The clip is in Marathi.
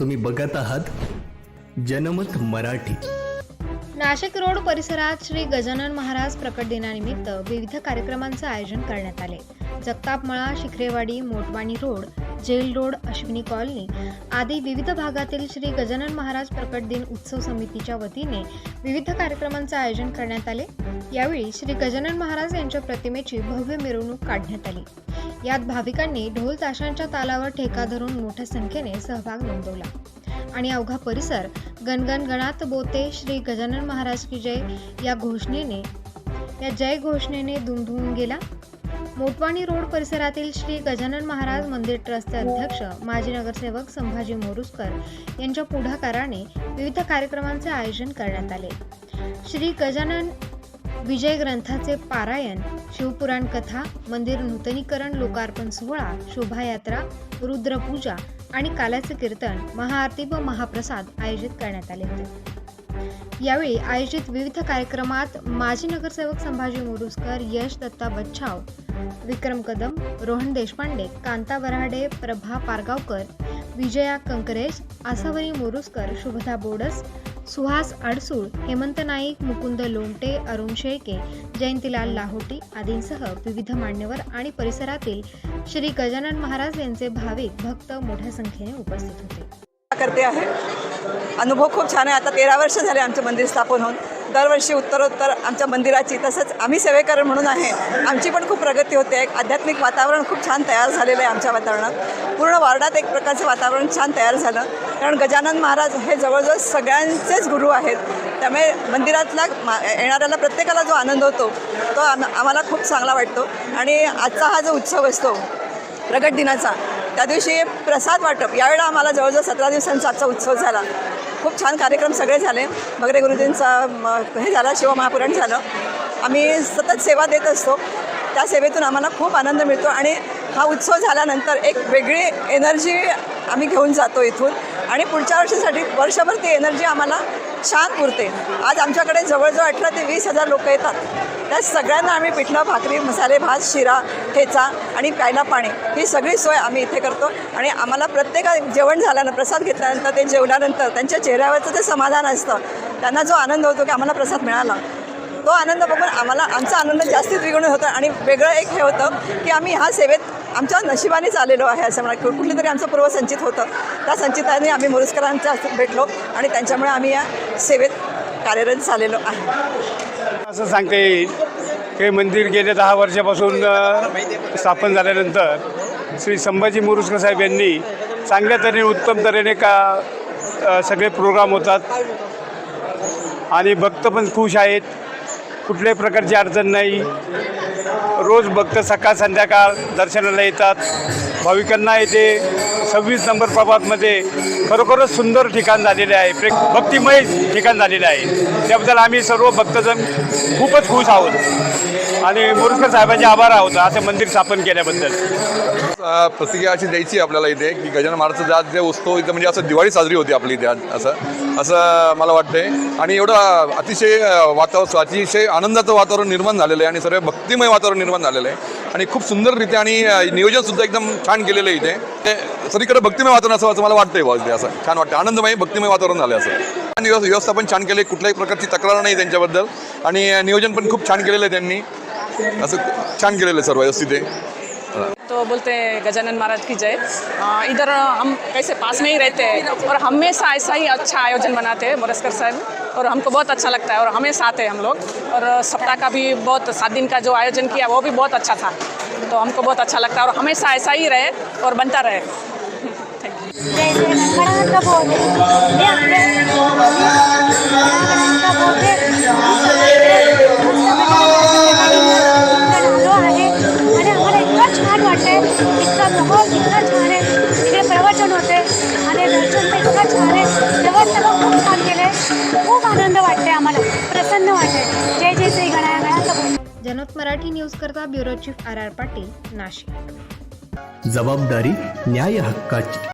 तुम्ही बघत आहात जनमत मराठी. नाशिक रोड परिसरात श्री गजानन महाराज प्रकट दिनानिमित्त विविध कार्यक्रमांचं आयोजन करण्यात आले. Jagtapmala Shikharewadi Motwani road jail road Ashwini colony आदी विविध भागातील श्री गजानन महाराज प्रकट दिन उत्सव समितीच्या वतीने विविध कार्यक्रमांचं आयोजन करण्यात आले. यावेळी श्री गजानन महाराज यांच्या प्रतिमेची भव्य मिरवणूक काढण्यात आली. यात भाविकांनी ढोल ताशांच्या तालावर ठेका धरून मोठ्या संख्येने सहभाग नोंदवला. आणि अवघा परिसर गणगण गणात बोते श्री गजानन महाराज की जय या घोषणेने या जय घोषणेने दुमदुमून गेला. मोटवाणी रोड परिसरातील श्री गजानन महाराज मंदिर ट्रस्टचे अध्यक्ष माजी नगरसेवक संभाजी मोरुसकर यांच्या पुढाकाराने विविध कार्यक्रमांचे आयोजन करण्यात आले. श्री गजानन विजय ग्रंथाचे पारायण शिवपुराण कथा मंदिर नूतनीकरण लोकार्पण सोहळा शोभायात्रा रुद्रपूजा आणि काल्याचे कीर्तन महाआरती व महाप्रसाद आयोजित करण्यात आले होते. यावेळी आयोजित विविध कार्यक्रमात माजी नगरसेवक संभाजी मोरुसकर यश दत्ता बच्छाव विक्रम कदम रोहन देशपांडे कांता वराडे प्रभा पारगावकर विजया कंकरेज आसावरी मोरुसकर शुभदा बोडस सुहास अडसूळ हेमंत नाईक मुकुंद लोमटे अरुण शेळके जयंतीलाल लाहोटी आदींसह विविध मान्यवर आणि परिसरातील श्री गजानन महाराज यांचे भाविक भक्त मोठ्या संख्येने उपस्थित होते. करते आहे. अनुभव खूप छान आहे. आता तेरा वर्ष झाले आमचं मंदिर स्थापन होऊन. दरवर्षी उत्तरोत्तर आमच्या मंदिराची तसंच आम्ही सेवेकरण म्हणून आहे. आमची पण खूप प्रगती होते. एक आध्यात्मिक वातावरण खूप छान तयार झालेलं आहे आमच्या वातावरणात. पूर्ण वार्डात एक प्रकारचं वातावरण छान तयार झालं. कारण गजानन महाराज हे जवळजवळ सगळ्यांचेच गुरु आहेत. त्यामुळे मंदिरातला मा येणाऱ्याला प्रत्येकाला जो आनंद होतो तो आम आम्हाला खूप चांगला वाटतो. आणि आजचा हा जो उत्सव असतो प्रगट दिनाचा त्या दिवशी प्रसाद वाटप. यावेळेला आम्हाला जवळजवळ सतरा दिवसांचा आजचा उत्सव झाला. खूप छान कार्यक्रम सगळे झाले. भगरे गुरुजींचा हे झाला शिवमहापुराण झालं. आम्ही सतत सेवा देत असतो. त्या सेवेतून आम्हाला खूप आनंद मिळतो आणि हा उत्सव झाल्यानंतर एक वेगळी एनर्जी आम्ही घेऊन जातो इथून. आणि पुढच्या वर्षासाठी वर्षभर ती एनर्जी आम्हाला छान पुरते आज आमच्याकडे जवळजवळ अठरा ते वीस हजार लोक येतात. त्या सगळ्यांना आम्ही पिठलं भाकरी मसाले भात शिरा ठेचा आणि प्यायला पाणी ही सगळी सोय आम्ही इथे करतो. आणि आम्हाला प्रत्येक जेवण झाल्यानं प्रसाद घेतल्यानंतर ते जेवल्यानंतर त्यांच्या चेहऱ्यावरचं ते समाधान असतं त्यांना जो आनंद होतो की आम्हाला प्रसाद मिळाला. तो आनंद बघून आम्हाला आमचा आनंद जास्ती द्विगुण होता आणि वेगळं एक हे होतं की आम्ही ह्या सेवेत आमच्या नशिबानेच आलेलो आहे असं म्हणा कुठलं तरी आमचं पूर्वसंचित होतं. त्या संचिताने आम्ही मुरुस्करांच्या भेटलो आणि त्यांच्यामुळे आम्ही या सेवेत कार्यरत झालेलो आहे. असं सांगता येईल हे मंदिर गेल्या दहा वर्षापासून स्थापन झाल्यानंतर श्री संभाजी मुरुस्कर साहेब यांनी चांगल्या तऱ्हेने उत्तम तऱ्हेने का सगळे प्रोग्राम होतात. आणि भक्त पण खुश आहेत. कुठल्याही प्रकारची अडचण नाही. रोज भक्त सकाळ संध्याकाळ दर्शनाला येतात. भाविकांना येथे सव्वीस नंबर प्रभातमध्ये खरोखरच सुंदर ठिकाण झालेले आहे. प्रे भक्तिमय ठिकाण झालेले आहे. त्याबद्दल आम्ही सर्व भक्तजण खूपच खुश आहोत. आणि मोरुसकर साहेबांचे आभार आहोत. असं मंदिर स्थापन केल्याबद्दल. प्रतिक्रिया अशी द्यायची आपल्याला इथे की गजानन महाराजचा आज जे उत्सव इथं म्हणजे असं दिवाळी साजरी होती आपली इथे असं असं मला वाटतंय. आणि एवढं अतिशय वातावरण अतिशय आनंदाचं वातावरण निर्माण झालेलं आहे आणि सर्व भक्तिमय वातावरण निर्माण झालेलं आहे. आणि खूप सुंदररित्या आणि नियोजनसुद्धा एकदम छान केलेलं आहे इथे. ते सगळीकडे भक्तिमय वातावरण असं असं मला वाटतंय वाजते असं. छान वाटतं आनंदमय भक्तिमय वातावरण झालं असं. आणि व्यवस्थापन छान केले कुठल्याही प्रकारची तक्रार नाही त्यांच्याबद्दल. आणि नियोजन पण खूप छान केलेलं आहे त्यांनी. असं छान केलेलं आहे सर्व व्यवस्थित आहे. बोलते हैं, गजानन महाराज की जय। इधर हम कैसे पास में ही रहते हैं और हमेशा ऐसा ही अच्छा आयोजन बनाते हैं, मोरस्कर साहब। और हमको बहुत अच्छा लगता है और हमेशा आते हैं हम लोग। और सप्ताह का भी बहुत, सात दिन का जो आयोजन किया, वो भी बहुत अच्छा था। तो हमको बहुत अच्छा लगता है और हमेशा ऐसा ही रहे और बनता रहे। इतकं माहोल इतकं छान आहे. इकडे प्रवचन होते आणि दर्शन तर इतकं छान आहे. व्यवस्था खूप छान केले खूप आनंद वाटते आम्हाला. प्रसन्न वाटते जय जय श्री बोले जनोत मराठी न्यूज करता bureau chief R R Patil Nashik. जबाबदारी न्याय हक्काची.